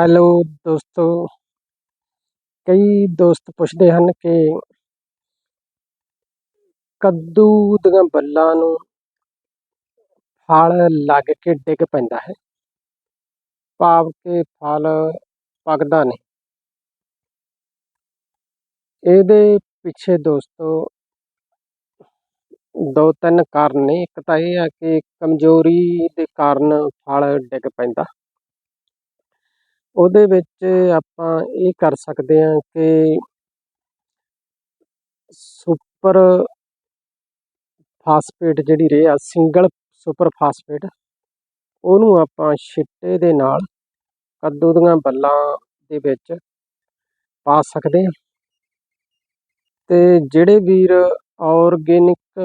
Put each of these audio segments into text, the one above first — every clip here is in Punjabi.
ਹੈਲੋ ਦੋਸਤੋ। ਕਈ ਦੋਸਤ ਪੁੱਛਦੇ ਹਨ ਕਿ ਕੱਦੂ ਦੀਆਂ ਬੱਲਾਂ ਨੂੰ ਫਲ ਲੱਗ ਕੇ ਡਿੱਗ ਪੈਂਦਾ ਹੈ। ਭਾਵ ਕਿ ਫਲ ਪੱਕਦਾ ਨਹੀਂ। ਇਹਦੇ ਪਿੱਛੇ ਦੋਸਤੋ ਦੋ ਤਿੰਨ ਕਾਰਨ ਨੇ। ਇੱਕ ਤਾਂ ਇਹ ਆ ਕਿ ਕਮਜ਼ੋਰੀ ਦੇ ਕਾਰਨ ਫਲ ਡਿੱਗ ਪੈਂਦਾ। ਉਹਦੇ ਵਿੱਚ ਆਪਾਂ ਇਹ ਕਰ ਸਕਦੇ ਹਾਂ ਕਿ ਸੁਪਰ ਫਾਸਫੇਟ ਜਿਹੜੀ ਰੇ ਆ ਸਿੰਗਲ ਸੁਪਰ ਫਾਸਫੇਟ ਉਹਨੂੰ ਆਪਾਂ ਛਿੱਟੇ ਦੇ ਨਾਲ ਕੱਦੂ ਦੀਆਂ ਬੱਲਾਂ ਦੇ ਵਿੱਚ ਪਾ ਸਕਦੇ ਹਾਂ। ਤੇ ਜਿਹੜੇ ਵੀਰ ਆਰਗੇਨਿਕ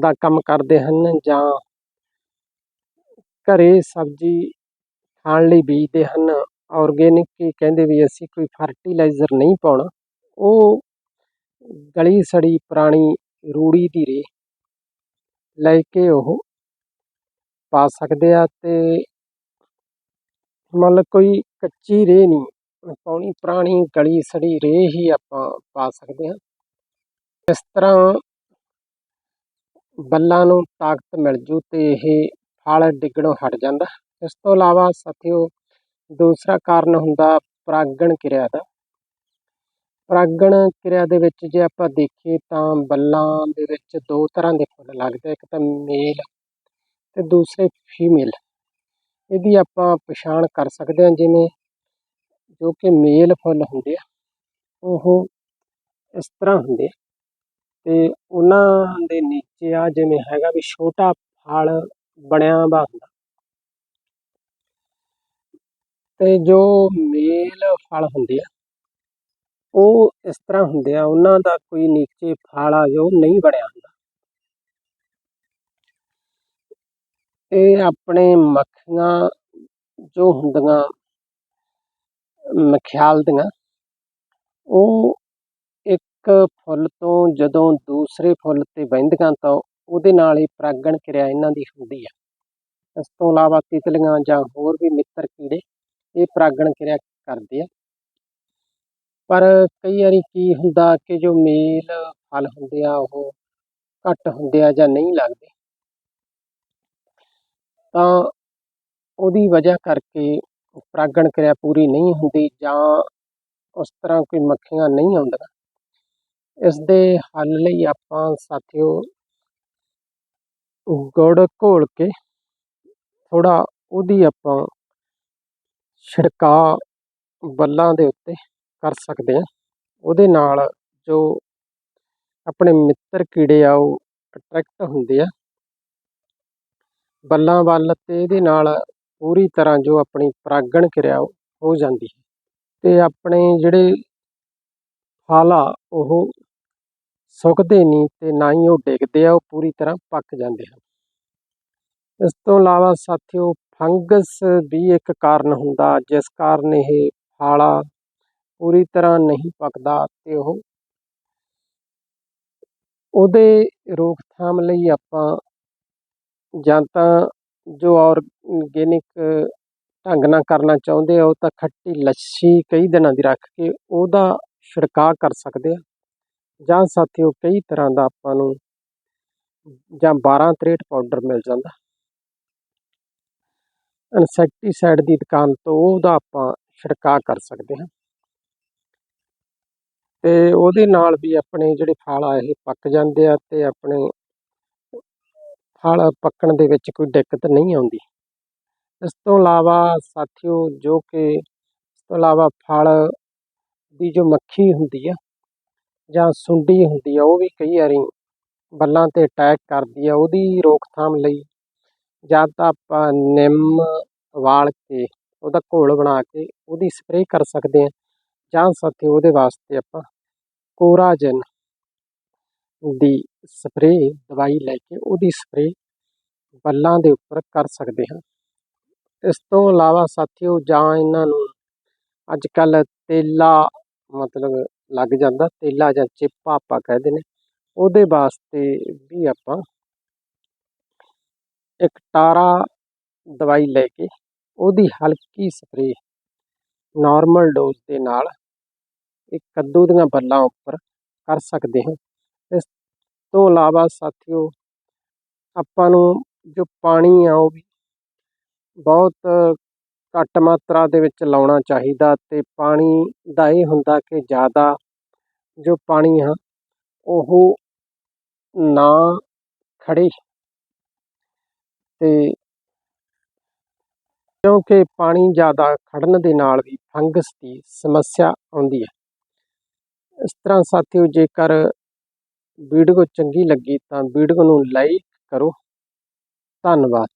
ਦਾ ਕੰਮ ਕਰਦੇ ਹਨ ਜਾਂ ਘਰੇ ਸਬਜ਼ੀ ਖਾਣ ਲਈ ਬੀਜਦੇ ਹਨ। ਆਰਗੇਨਿਕ ਹੀ ਕਹਿੰਦੇ ਵੀ ਅਸੀਂ ਕੋਈ ਫਰਟੀਲਾਈਜ਼ਰ ਨਹੀਂ ਪਾਉਣਾ। ਉਹ ਗਲੀ ਸੜੀ ਪੁਰਾਣੀ ਰੂੜੀ ਦੀ ਰੇ ਲੈ ਕੇ ਉਹ ਪਾ ਸਕਦੇ ਆ ਤੇ ਮਤਲਬ ਕੋਈ ਕੱਚੀ ਰੇ ਨਹੀਂ ਪਾਉਣੀ ਪੁਰਾਣੀ ਗਲੀ ਸੜੀ ਰੇ ਹੀ ਆਪਾਂ ਪਾ ਸਕਦੇ ਹਾਂ। ਇਸ ਤਰ੍ਹਾਂ ਬੱਲਾਂ ਨੂੰ ਤਾਕਤ ਮਿਲ ਜੂ ਤੇ ਇਹ ਫਲ ਡਿੱਗਣੋਂ ਹਟ ਜਾਂਦਾ। ਇਸ ਤੋਂ ਇਲਾਵਾ ਸਾਥੀਓ, ਦੂਸਰਾ ਕਾਰਨ ਹੁੰਦਾ ਪਰਾਗਣ ਕਿਰਿਆ ਦਾ। ਪਰਾਗਣ ਕਿਰਿਆ ਦੇ ਵਿੱਚ ਜੇ ਆਪਾਂ ਦੇਖੀਏ ਤਾਂ ਬੱਲਾਂ ਦੇ ਵਿੱਚ ਦੋ ਤਰ੍ਹਾਂ ਦੇ ਫੁੱਲ ਲੱਗਦੇ ਇੱਕ ਤਾਂ ਮੇਲ ਤੇ ਦੂਸਰੇ ਫੀਮੇਲ। ਇਹਦੀ ਆਪਾਂ ਪਛਾਣ ਕਰ ਸਕਦੇ ਹਾਂ, ਜਿਵੇਂ ਜੋ ਕਿ ਮੇਲ ਫੁੱਲ ਹੁੰਦੇ ਆ, ਉਹ ਇਸ ਤਰ੍ਹਾਂ ਹੁੰਦੇ ਆ। ਤੇ ਉਹਨਾਂ ਦੇ ਨੀਚੇ ਆ, ਜਿਵੇਂ ਹੈਗਾ ਵੀ ਛੋਟਾ ਫਲ ਬਣਿਆ ਵਾ ਹੁੰਦਾ। ਤੇ ਜੋ ਮੇਲ ਫਲ ਹੁੰਦੇ ਆ, ਉਹ ਇਸ ਤਰ੍ਹਾਂ ਹੁੰਦੇ ਆ, ਉਹਨਾਂ ਦਾ ਕੋਈ ਨੀਚੇ ਫਲ ਆ ਜੋ ਨਹੀਂ ਬਣਿਆ ਹੁੰਦਾ। ਇਹ ਆਪਣੇ ਮੱਖੀਆਂ ਜੋ ਹੁੰਦੀਆਂ, ਮਖਿਆਲ ਦੀਆਂ, ਉਹ ਇੱਕ ਫੁੱਲ ਤੋਂ ਜਦੋਂ ਦੂਸਰੇ ਫੁੱਲ ਤੇ ਬਹਿੰਦੀਆਂ ਤਾਂ ਉਹਦੇ ਨਾਲ ਹੀ ਪਰਾਗਣ ਕਿਰਿਆ ਇਹਨਾਂ ਦੀ ਹੁੰਦੀ ਆ। ਇਸ ਤੋਂ ਇਲਾਵਾ ਤਿਤਲੀਆਂ ਜਾਂ ਹੋਰ ਵੀ ਮਿੱਤਰ ਕੀੜੇ ਪਰਾਗਣ ਕਿਰਿਆ ਕਰਦੇ ਆ। ਪਰ ਕਈ ਵਾਰੀ ਕੀ ਹੁੰਦਾ ਕਿ ਜੋ ਮੇਲ, ਫਲ ਹੁੰਦੇ ਆ, ਉਹ ਘੱਟ ਹੁੰਦੇ ਆ ਜਾਂ ਨਹੀਂ ਲੱਗਦੇ। ਤਾਂ ਉਹਦੀ ਵਜ੍ਹਾ ਕਰਕੇ ਪਰਾਗਣ ਕਿਰਿਆ ਪੂਰੀ ਨਹੀਂ ਹੁੰਦੀ ਜਾਂ ਉਸ ਤਰ੍ਹਾਂ ਕੋਈ ਮੱਖੀਆਂ ਨਹੀਂ ਆਉਂਦੀਆਂ। ਇਸ ਦੇ ਹੱਲ ਲਈ ਆਪਾਂ ਸਾਥੀਓ ਗੁੜ ਘੋਲ ਕੇ ਥੋੜਾ ਉਹਦੀ ਆਪਾਂ ਛਿੜਕਾ ਬੱਲਾਂ ਦੇ ਉੱਤੇ ਕਰ ਸਕਦੇ ਹਾਂ। ਉਹਦੇ ਨਾਲ ਜੋ ਆਪਣੇ ਮਿੱਤਰ ਕੀੜੇ ਆ, ਉਹ ਅਟਰੈਕਟ ਹੁੰਦੇ ਆ। ਬੱਲਾਂ ਵੱਲ ਤੇ ਇਹਦੇ ਨਾਲ ਪੂਰੀ ਤਰ੍ਹਾਂ ਜੋ ਆਪਣੀ ਪਰਾਗਣ ਕਿਰਿਆ ਹੋ ਜਾਂਦੀ ਹੈ। ਤੇ ਆਪਣੇ ਜਿਹੜੇ ਫਲ ਆ, ਉਹ ਸੁੱਕਦੇ ਨਹੀਂ ਤੇ ਨਾ ਹੀ ਉਹ ਡਿੱਗਦੇ ਆ, ਉਹ ਪੂਰੀ ਤਰ੍ਹਾਂ ਪੱਕ ਜਾਂਦੇ ਹਨ। ਇਸ ਤੋਂ ਇਲਾਵਾ ਸਾਥੀਓ, ਫੰਗਸ ਵੀ ਇੱਕ ਕਾਰਨ ਹੁੰਦਾ, ਜਿਸ ਕਾਰਨ ਇਹ ਫਾਲਾ ਪੂਰੀ ਤਰ੍ਹਾਂ ਨਹੀਂ ਪੱਕਦਾ ਤੇ ਉਹ ਉਹਦੇ ਰੋਕਥਾਮ ਲਈ ਆਪਾਂ ਜਾਂ ਤਾਂ ਜੋ ਆਰਗੇਨਿਕ ਢੰਗ ਨਾਲ ਕਰਨਾ ਚਾਹੁੰਦੇ ਆ, ਉਹ ਤਾਂ ਖੱਟੀ ਲੱਸੀ ਕਈ ਦਿਨਾਂ ਦੀ ਰੱਖ ਕੇ ਉਹਦਾ ਛਿੜਕਾਅ ਕਰ ਸਕਦੇ ਆ। ਜਾਂ ਸਾਥੀਓ ਕਈ ਤਰ੍ਹਾਂ ਦਾ ਆਪਾਂ ਨੂੰ ਜਾਂ 12 63 ਪਾਊਡਰ ਮਿਲ ਜਾਂਦਾ। ਇਨਸੈਕਟੀਸਾਈਡ ਦੀ ਦੁਕਾਨ ਤੋਂ ਉਹਦਾ ਆਪਾਂ ਛਿੜਕਾਅ ਕਰ ਸਕਦੇ ਹਾਂ। ਤੇ ਉਹਦੇ ਨਾਲ ਵੀ ਆਪਣੇ ਜਿਹੜੇ ਫਲ ਆ ਇਹ ਪੱਕ ਜਾਂਦੇ ਆ ਤੇ ਆਪਣੇ ਫਲ ਪੱਕਣ ਦੇ ਵਿੱਚ ਕੋਈ ਦਿੱਕਤ ਨਹੀਂ ਆਉਂਦੀ। ਇਸ ਤੋਂ ਇਲਾਵਾ ਸਾਥੀਓ ਜੋ ਕਿ ਇਸ ਤੋਂ ਇਲਾਵਾ ਫਲ ਦੀ ਜੋ ਮੱਖੀ ਹੁੰਦੀ ਆ ਜਾਂ ਸੁੰਡੀ ਹੁੰਦੀ ਆ ਉਹ ਵੀ ਕਈ ਵਾਰੀ ਬੱਲਾਂ ਤੇ ਅਟੈਕ ਕਰਦੀ ਆ, ਉਹਦੀ ਰੋਕਥਾਮ ਲਈ ਜਾਂ ਤਾਂ ਆਪਾਂ ਨਿੰਮ ਉਬਾਲ ਕੇ ਉਹਦਾ ਘੋਲ ਬਣਾ ਕੇ ਉਹਦੀ ਸਪਰੇਅ ਕਰ ਸਕਦੇ ਹਾਂ ਜਾਂ ਸਾਥੀ ਉਹਦੇ ਵਾਸਤੇ ਆਪਾਂ ਕੋਰਾਜਨ ਦੀ ਸਪਰੇਅ ਦਵਾਈ ਲੈ ਕੇ ਉਹਦੀ ਸਪਰੇਅ ਬੱਲਾਂ ਦੇ ਉੱਪਰ ਕਰ ਸਕਦੇ ਹਾਂ। ਇਸ ਤੋਂ ਇਲਾਵਾ ਸਾਥੀਓ ਜਾਂ ਇਹਨਾਂ ਨੂੰ ਅੱਜ ਕੱਲ ਤੇਲਾ ਮਤਲਬ ਲੱਗ ਜਾਂਦਾ ਤੇਲਾ ਜਾਂ ਚਿੱਪਾ ਆਪਾਂ ਕਹਿੰਦੇ ਨੇ ਉਹਦੇ ਵਾਸਤੇ ਵੀ ਆਪਾਂ ਟਾਰਾ ਦਵਾਈ ਲੈ ਕੇ ਉਹਦੀ ਹਲਕੀ ਸਪਰੇਅ ਨਾਰਮਲ ਡੋਜ਼ ਦੇ ਨਾਲ ਇੱਕ ਕੱਦੂ ਦੀਆਂ ਬੱਲਾਂ ਉੱਪਰ ਕਰ ਸਕਦੇ ਹਾਂ। ਇਸ ਤੋਂ ਇਲਾਵਾ ਸਾਥੀਓ, ਆਪਾਂ ਨੂੰ ਜੋ ਪਾਣੀ ਆ ਉਹ ਵੀ ਬਹੁਤ ਘੱਟ ਮਾਤਰਾ ਦੇ ਵਿੱਚ ਲਾਉਣਾ ਚਾਹੀਦਾ ਤੇ ਪਾਣੀ ਦਾ ਇਹ ਹੁੰਦਾ ਕਿ ਜ਼ਿਆਦਾ ਜੋ ਪਾਣੀ ਆ ਉਹ ਨਾ ਖੜੇ ਤੇ ਕਿਉਂਕਿ ਪਾਣੀ ਜ਼ਿਆਦਾ ਖੜਨ ਦੇ ਨਾਲ ਵੀ ਫੰਗਸ ਦੀ ਸਮੱਸਿਆ ਆਉਂਦੀ ਹੈ। ਇਸ ਤਰ੍ਹਾਂ ਸਾਥੀਓ, ਜੇਕਰ ਵੀਡੀਓ ਚੰਗੀ ਲੱਗੀ ਤਾਂ ਵੀਡੀਓ ਨੂੰ ਲਾਈਕ ਕਰੋ। ਧੰਨਵਾਦ।